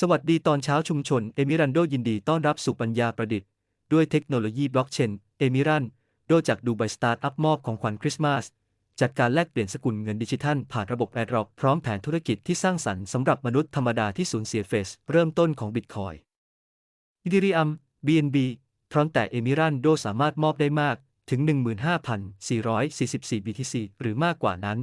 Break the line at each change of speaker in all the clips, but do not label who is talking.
สวัสดีตอนเช้าชุมชนเอมิรันโดยินดีต้อนรับสู่ปัญญาประดิษฐ์ ด้วยเทคโนโลยีบล็อกเชนเอมิรันโดจากดูไบสตาร์ทอัพมอบของขวัญคริสต์มาสจัดการแลกเปลี่ยนสกุลเงินดิจิทัล ผ่านระบบแอดร็อกพร้อมแผนธุรกิจที่สร้างสรรค์สำหรับมนุษย์ธรรมดาที่สูญเสียเฟส เริ่มต้นของบิตคอยอิดิริอัม BNB พร้อมแต่เอมิรันโดสามารถมอบได้มากถึง 15,444 BTC หรือมากกว่านั้น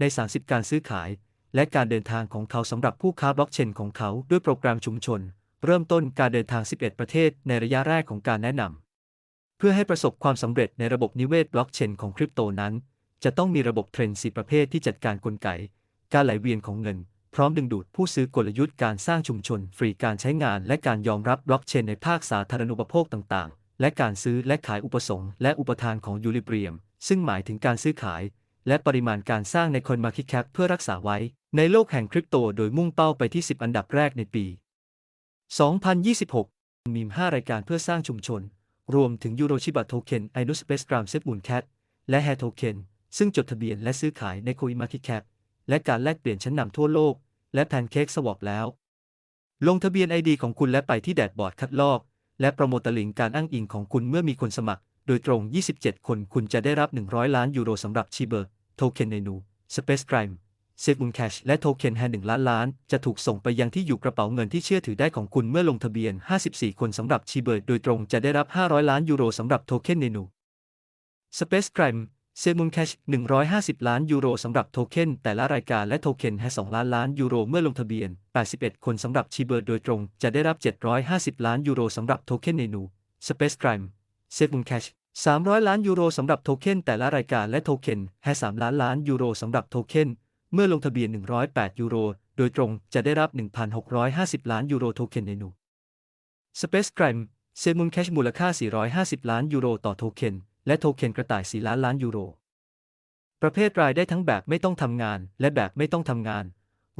ใน 30 การซื้อขาย และการเดินทางของเขาสำหรับผู้ค้าบล็อกเชนของเขาด้วยโปรแกรมชุมชน เริ่มต้นการเดินทาง 11 ประเทศในระยะแรกของการแนะนำเพื่อให้ประสบความสำเร็จในระบบนิเวศบล็อกเชนของคริปโตนั้น จะต้องมีระบบเทรนด์สีประเภทที่จัดการกลไก การไหลเวียนของเงิน พร้อมดึงดูดผู้ซื้อกลยุทธ์การสร้างชุมชน ฟรีการใช้งาน และการยอมรับบล็อกเชนในภาคสาธารณูปโภคต่างๆ และการซื้อและขายอุปสงค์และอุปทานของยูริเบรียม ซึ่งหมายถึงการซื้อขาย และปริมาณการสร้างในคนมาคิดแคปเพื่อรักษาไว้ ในโลกแห่งคริปโตโดยมุ่งเป้าไปที่ 10 อันดับแรกในปี 2026 มีม 5 รายการเพื่อสร้างชุมชน รวมถึงยูโรชิบะโทเค็นไอนุสเปสกรามเซฟมูนแคทและแฮโทเค็นซึ่งจดทะเบียนและซื้อขายในโคอิมาคิแคปและการแลกเปลี่ยนชั้นนำทั่วโลก และแพนเค้กสวอปแล้ว ลงทะเบียนไอดีของคุณและไปที่แดดบอร์ดคัดลอก และโปรโมตลิงการอ้างอิงของคุณเมื่อมีคนสมัคร โดยตรง 27 คนคุณจะได้รับ 100 ล้านยูโรสำหรับชีเบอร์ โทเค็นในนู สเปซไ i ร e เซฟบุนแคชและโทเค็นแฮหนึ่งล้านล้าน จะถูกส่งไปยังที่อยู่กระเป๋าเงินที่เชื่อถือได้ของคุณเมื่อลงทะเบียน 54 คนสำหรับชีเบอร์โดยตรงจะได้รับ 500 ล้านยูโรสำหรับโทเค็นในนู สเปซไ i ร e เซฟบุนแคช150 ล้านยูโรสำหรับโทเค็นแต่ละรายการและโทเค็นแฮ2ล้านล้านยูโรเมื่อลงทะเบียน 81 คนสำหรับชีเบอร์โดยตรงจะได้รับ 750 ล้านยูโรสำหรับโทเค็นในนู สเปซไ i ร e เซฟบุนแคช300 ล้านยูโรสำหรับโทเค็นแต่ละรายการและโทเค็นแฮ3ล้านล้านยูโรสำหรับโทเค็นเมื่อลงทะเบียน 108 ยูโร โดยตรงจะได้รับ 1,650 ล้านยูโรโทเค็นในนู Space Crime เซมุนแคชมูลค่า 450 ล้านยูโรต่อโทเค็นและโทเค็นกระต่าย 4 ล้านล้านยูโร ประเภทรายได้ทั้งแบบไม่ต้องทำงาน และแบบไม่ต้องทำงาน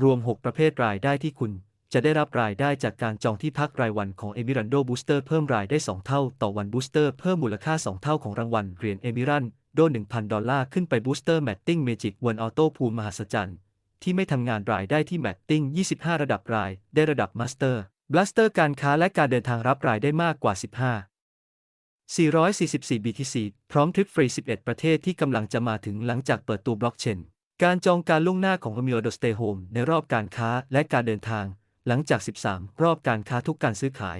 รวม 6 ประเภทรายได้ที่คุณ จะได้รับรายได้จากการจองที่พักรายวันของ Emirando Booster เพิ่มรายได้ 2 เท่าต่อวัน Booster เพิ่มมูลค่า 2 เท่าของรางวัลเหรียญเอมิรันโด1,000 ดอลลาร์ขึ้นไปบูสเตอร์แมตติ้งเมจิกวันออโต้พูลมหัศจรรย์ที่ไม่ทำงานรายได้ที่แมตติ้ง25 ระดับรายได้ระดับมาสเตอร์บลัสเตอร์การค้าและการเดินทางรับรายได้มากกว่า 15 444 BTC พร้อมทริปฟรี 11 ประเทศที่กำลังจะมาถึงหลังจากเปิดตัวบล็อกเชน การจองการล่วงหน้าของ a m i o d o Stay Home ในรอบการค้าและการเดินทาง หลังจาก 13 รอบการค้าทุกการซื้อขาย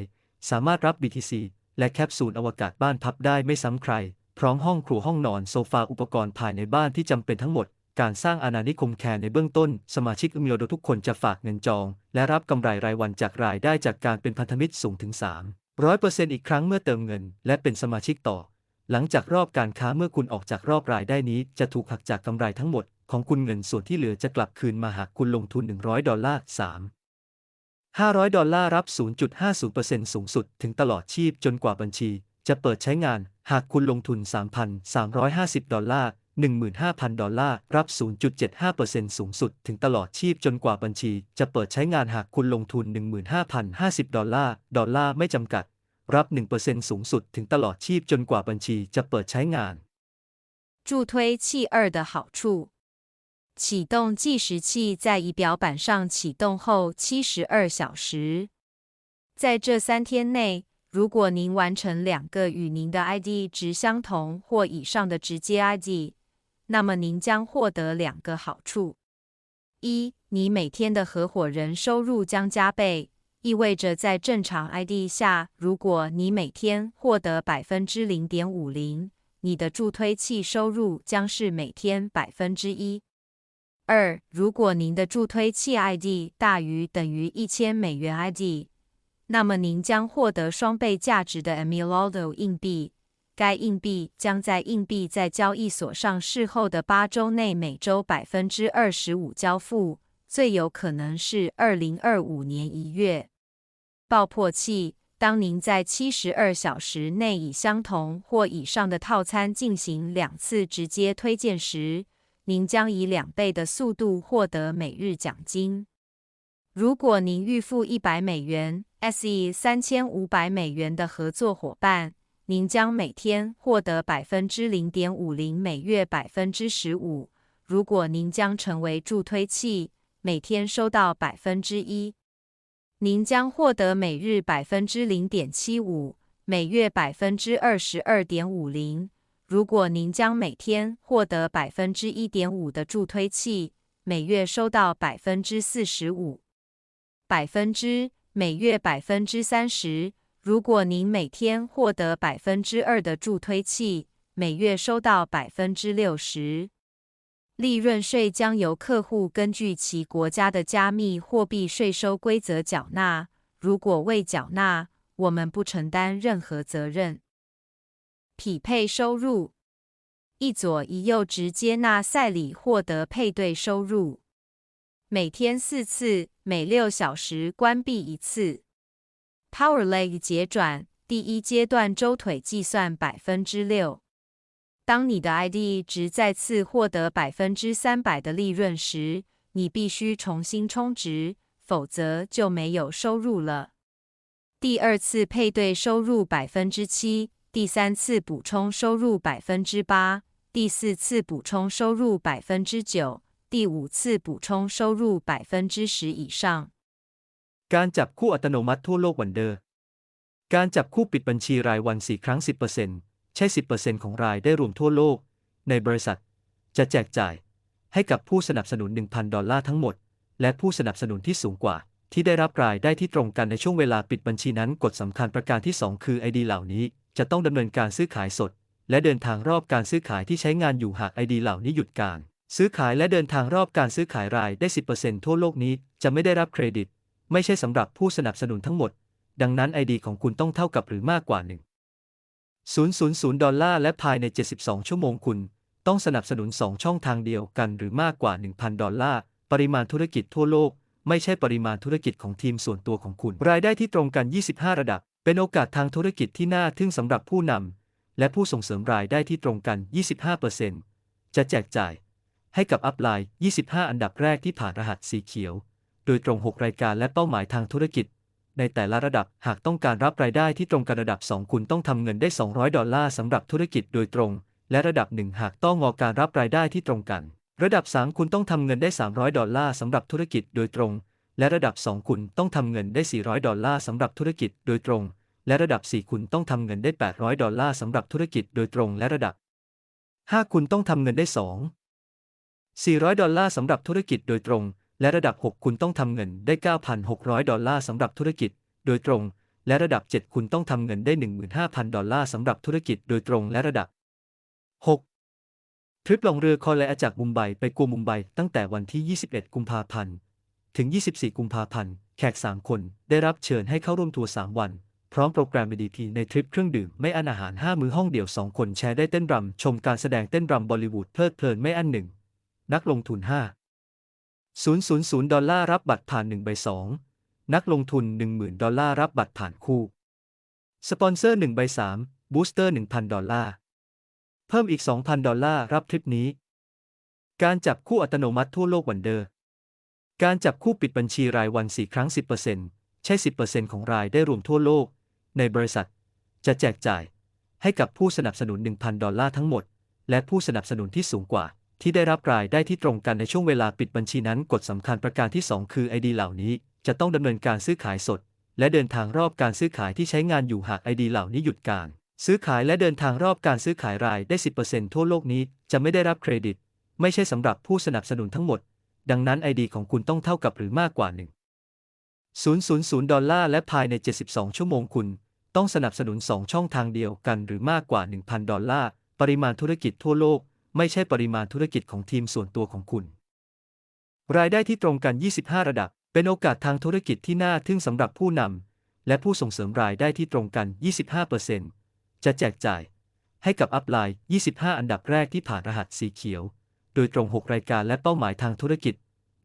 สามารถรับ BTC และแคปซูลอวกาศบ้านพับได้ไม่ซ้ำใคร พร้อมห้องครัวห้องนอนโซฟาอุปกรณ์ภายในบ้านที่จำเป็นทั้งหมด การสร้างอาณานิคมแคร์ในเบื้องต้น สมาชิกอเมียโดทุกคนจะฝากเงินจอง และรับกำไรรายวันจากรายได้จากการเป็นพันธมิตรสูงถึง3 100%อีกครั้งเมื่อเติมเงิน และเป็นสมาชิกต่อ หลังจากรอบการค้าเมื่อคุณออกจากรอบรายได้นี้ จะถูกหักจากกำไรทั้งหมด ของคุณเงินส่วนที่เหลือจะกลับคืนมาหากคุณลงทุน 100 ดอลลาร์ 3 500 ดอลลาร์รับ 0.50%สูงสุดถึงตลอดชีพจนกว่าบัญชี จะเปิดใช้งาน หากคุณลงทุน 3,350 ดอลลาร์ 15,000 ดอลลาร์ รับ 0.75%สูงสุดถึงตลอดชีพจนกว่าบัญชี จะเปิดใช้งานหากคุณลงทุน 15,050 ดอลลาร์ ดอลลาร์ไม่จำกัด รับ 1%สูงสุดถึงตลอดชีพจนกว่าบัญชีจะเปิดใช้งาน
助推器二的好处： 启动计时器在仪表板上启动后七十二小时，在这三天内，如果您完成两个与您的 ID 值相同或以上的直接 ID，那么您将获得两个好处：一，你每天的合伙人收入将加倍，意味着在正常 ID 下，如果你每天获得百分之零点五零，你的助推器收入将是每天百分之一。二，如果您的助推器 ID 大于等于一千美元 ID，那么您将获得双倍价值的 Emilodo 硬币。该硬币将在硬币在交易所上市后的八周内每周百分之二十五交付，最有可能是二零二五年一月。爆破器：当您在七十二小时内以相同或以上的套餐进行两次直接推荐时，您将以两倍的速度获得每日奖金。如果您预付一百美元 （SE 三千五百美元）的合作伙伴，您将每天获得百分之零点五零，每月百分之十五。如果您将成为助推器，每天收到百分之一。您将获得每日百分之零点七五，每月百分之二十二点五零。如果您将每天获得百分之一点五的助推器，每月收到百分之四十五，百分之每月百分之三十。如果您每天获得百分之二的助推器，每月收到百分之六十。利润税将由客户根据其国家的加密货币税收规则缴纳。如果未缴纳，我们不承担任何责任。匹配收入，一左一右直接纳赛里获得配对收入，每天四次，每六小时关闭一次。Power Leg 结转，第一阶段周腿计算百分之六。当你的 ID 值再次获得百分之三百的利润时，你必须重新充值，否则就没有收入了。第二次配对收入百分之七，第三次补充收入百分之八，第四次补充收入百分之九，第五次补充收入百分之十以上。
การจับคู่อัตโนมัติทั่วโลกวันเดอร์ การจับคู่ปิดบัญชีรายวัน 4 ครั้ง 10%ใช่ 10%ของรายได้รวมทั่วโลก ในบริษัท จะแจกจ่าย ให้กับผู้สนับสนุน 1,000 ดอลลาร์ทั้งหมด และผู้สนับสนุนที่สูงกว่า ที่ได้รับรายได้ที่ตรงกันในช่วงเวลาปิดบัญชีนั้นกฎสำคัญประการที่ 2 คือ ID เหล่านี้ จะต้องดำเนินการซื้อขายสด และเดินทางรอบการซื้อขายที่ใช้งานอยู่หาก ID เหล่านี้หยุดการ ซื้อขายและเดินทางรอบการซื้อขายรายได้ 10%ทั่วโลกนี้จะไม่ได้รับเครดิต ไม่ใช่สำหรับผู้สนับสนุนทั้งหมด ดังนั้น ID ของคุณต้องเท่ากับหรือมากกว่า 1 000 ดอลลาร์และภายใน 72 ชั่วโมงคุณ ต้องสนับสนุน 2 ช่องทางเดียวกันหรือมากกว่า 1,000 ดอลลาร์ปริมาณธุรกิจทั่วโลกไม่ใช่ปริมาณธุรกิจของทีมส่วนตัวของคุณ รายได้ที่ตรงกัน 25 ระดับ เป็นโอกาสทางธุรกิจที่น่าทึ่งสำหรับผู้นำและผู้ส่งเสริมรายได้ที่ตรงกัน 25%จะแจกจ่าย ให้กับอัพไลน์ 25 อันดับแรกที่ผ่านรหัสสีเขียว โดยตรง 6 รายการและเป้าหมายทางธุรกิจ ในแต่ละระดับหากต้องการรับรายได้ที่ตรงกันระดับ 2 คุณต้องทำเงินได้ 200 ดอลลาร์สำหรับธุรกิจโดยตรง และระดับ 1 หากต้องงอการรับรายได้ที่ตรงกัน ระดับ 3 คุณต้องทำเงินได้ 300 ดอลลาร์สำหรับธุรกิจโดยตรง และระดับ 2 คุณต้องทำเงินได้ 400 ดอลลาร์สำหรับธุรกิจโดยตรง และระดับ 4 คุณต้องทำเงินได้ 800 ดอลลาร์สำหรับธุรกิจโดยตรง และระดับ 5 คุณต้องทำเงินได้ 2 400 ดอลลาร์สำหรับธุรกิจโดยตรง และระดับ 6 คุณต้องทำเงินได้ 9,600 ดอลลาร์สำหรับธุรกิจโดยตรง และระดับ 7 คุณต้องทำเงินได้ 15,000 ดอลลาร์สำหรับธุรกิจโดยตรงและระดับ 6. ทริปลงเรือคอลเลอาจากมุมไบไปกัวมุมไบตั้งแต่วันที่ 21 กุมภาพันธ์ ถึง 24 กุมภาพันธ์ แขก 3 คนได้รับเชิญให้เข้าร่วมทัวร์ 3 วัน พร้อมโปรแกรม BDP ในทริปเครื่องดื่ม ไม่อันอาหาร 5 มื้อห้องเดี่ยว 2 คนแชร์ได้เต้นรำ ชมการแสดงเต้นรำบอลิวูดเพลิดเพลินไม่อันหนึ่ง นักลงทุน 5 000 ดอลลาร์รับบัตรผ่าน 1 ใบ 2 นักลงทุน 10,000 ดอลลาร์รับบัตรผ่านคู่ สปอนเซอร์ 1 ใบ 3 บูสเตอร์ 1,000 ดอลลาร์ เพิ่มอีก 2,000 ดอลลาร์รับทริปนี้ การจับคู่อัตโนมัติทั่วโลกวันเดอร์ การจับคู่ปิดบัญชีรายวัน 4 ครั้ง 10%ใช่ 10%ของรายได้รวมทั่วโลก ในบริษัท จะแจกจ่าย ให้กับผู้สนับสนุน 1,000 ดอลลาร์ทั้งหมด และผู้สนับสนุนที่สูงกว่า ที่ได้รับรายได้ที่ตรงกันในช่วงเวลาปิดบัญชีนั้นกฎสำคัญประการที่ 2 คือ ID เหล่านี้ จะต้องดำเนินการซื้อขายสด และเดินทางรอบการซื้อขายที่ใช้งานอยู่หาก ID เหล่านี้หยุดการซื้อขายและเดินทางรอบการซื้อขายรายได้ 10%ทั่วโลกนี้จะไม่ได้รับเครดิต ไม่ใช่สำหรับผู้สนับสนุนทั้งหมด ดังนั้น ID ของคุณต้องเท่ากับหรือมากกว่า 1 000 ดอลลาร์และภายใน 72 ชั่วโมงคุณ ต้องสนับสนุน 2 ช่องทางเดียวกันหรือมากกว่า 1,000 ดอลลาร์ ปริมาณธุรกิจทั่วโลก ไม่ใช่ปริมาณธุรกิจของทีมส่วนตัวของคุณ รายได้ที่ตรงกัน 25 ระดับ เป็นโอกาสทางธุรกิจที่น่าทึ่งสำหรับผู้นำและผู้ส่งเสริมรายได้ที่ตรงกัน 25%จะแจกจ่าย ให้กับอัพไลน์ 25 อันดับแรกที่ผ่านรหัสสีเขียว โดยตรง 6 รายการและเป้าหมายทางธุรกิจ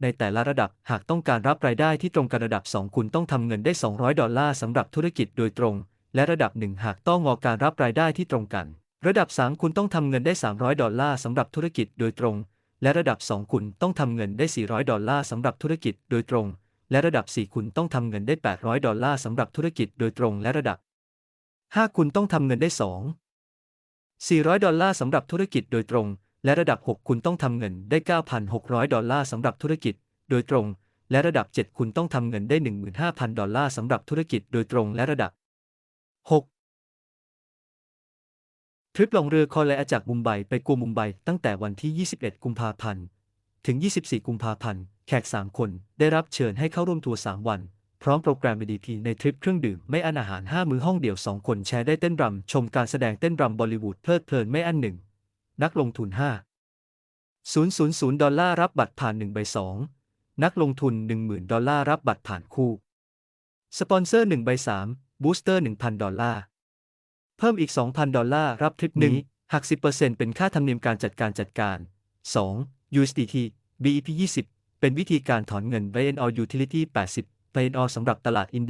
ในแต่ละระดับหากต้องการรับรายได้ที่ตรงกันระดับ 2 คุณต้องทำเงินได้ 200 ดอลลาร์สำหรับธุรกิจโดยตรง และระดับ 1 หากต้องงอการรับรายได้ที่ตรงกัน ระดับ 3 คุณต้องทำเงินได้ 300 ดอลลาร์สำหรับธุรกิจโดยตรง และระดับ 2 คุณต้องทำเงินได้ 400 ดอลลาร์สำหรับธุรกิจโดยตรง และระดับ 4 คุณต้องทำเงินได้ 800 ดอลลาร์สำหรับธุรกิจโดยตรงและระดับ 5 คุณต้องทำเงินได้ 2 400 ดอลลาร์สำหรับธุรกิจโดยตรง และระดับ 6 คุณต้องทำเงินได้ 9,600 ดอลลาร์สำหรับธุรกิจ โดยตรง และระดับ 7 คุณต้องทำเงินได้ 15,000 ดอลลาร์สำหรับธุรกิจโดยตรงและระดับ 6 ทริปลงเรือคอเลอาจากมุมไบไปกัวมุมไบตั้งแต่วันที่ 21 กุมภาพันธ์ ถึง 24 กุมภาพันธ์ แขก 3 คนได้รับเชิญให้เข้าร่วมทัวร์ 3 วันพร้อมโปรแกรม BDP ในทริปเครื่องดื่ม ไม่อันอาหาร 5 มื้อห้องเดี่ยว 2 คนแชร์ได้เต้นรำ ชมการแสดงเต้นรำบอลลิวูดเพลิดเพลินไม่อันหนึ่ง นักลงทุน 5 000 ดอลลาร์รับบัตรผ่าน1ใบ2 นักลงทุน 10,000 ดอลลาร์รับบัตรผ่านคู่ สปอนเซอร์1ใบ3บูสเตอร์ 1,000 ดอลลาร์ เพิ่มอีก 2,000 ดอลลาร์รับทริปนี้หัก 10%เป็นค่าธรรมเนียมการจัดการจัดการ 2. USDT BEP 20 เป็นวิธีการถอนเงิน BNO Utility 80 BNO สำหรับตลาดอินเดีย